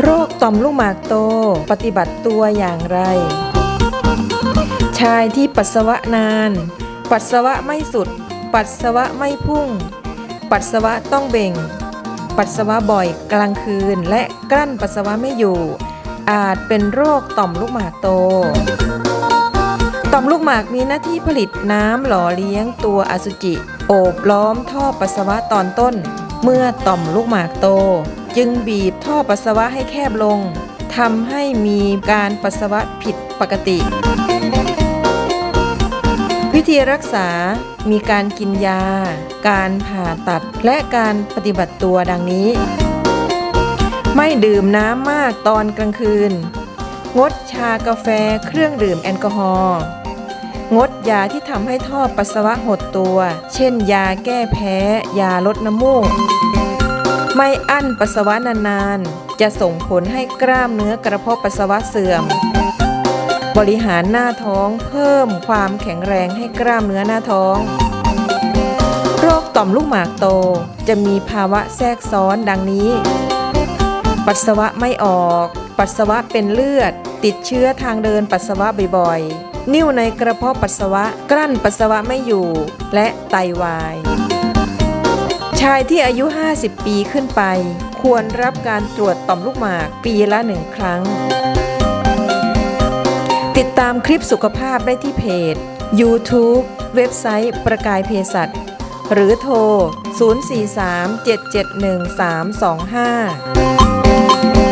โรคต่อมลูกหมากโต ปฏิบัติตัวอย่างไร ชายที่ปัสสาวะนาน ปัสสาวะไม่สุด ปัสสาวะไม่พุ่ง ปัสสาวะต้องเบ่ง ปัสสาวะบ่อยกลางคืนและกลั้นปัสสาวะไม่อยู่ อาจเป็นโรคต่อมลูกหมากโต ต่อมลูกหมากมีหน้าที่ผลิตน้ำหล่อเลี้ยงตัวอสุจิ โอบล้อมท่อปัสสาวะตอนต้น เมื่อต่อมลูกหมากโต จึงบีบท่อปัสสาวะให้แคบลงทำให้มีการปัสสาวะผิดปกติ วิธีรักษา มีการกินยา การผ่าตัด และการปฏิบัติตัวดังนี้ ไม่ดื่มน้ำมากตอนกลางคืน งดชากาแฟเครื่องดื่มแอลกอฮอล์ งดยาที่ทำให้ท่อปัสสาวะหดตัว เช่น ยาแก้แพ้ ยาลดน้ำมูก ไม่อั้นปัสสาวะนานๆ จะส่งผลให้กล้ามเนื้อกระเพาะปัสสาวะเสื่อม บริหารหน้าท้องเพิ่มความแข็งแรงให้กล้ามเนื้อหน้าท้อง โรคต่อมลูกหมากโตจะมีภาวะแทรกซ้อนดังนี้ ปัสสาวะไม่ออก ปัสสาวะเป็นเลือด ติดเชื้อทางเดินปัสสาวะบ่อยๆ นิ่วในกระเพาะปัสสาวะ กลั้นปัสสาวะไม่อยู่ และไตวาย ชายที่อายุ 50 ปีขึ้นไป ควรรับการตรวจต่อมลูกหมากปีละหนึ่งครั้ง ติดตามคลิปสุขภาพได้ที่เพจ YouTube เว็บไซต์ประกายเภสัชหรือโทร 043 771 325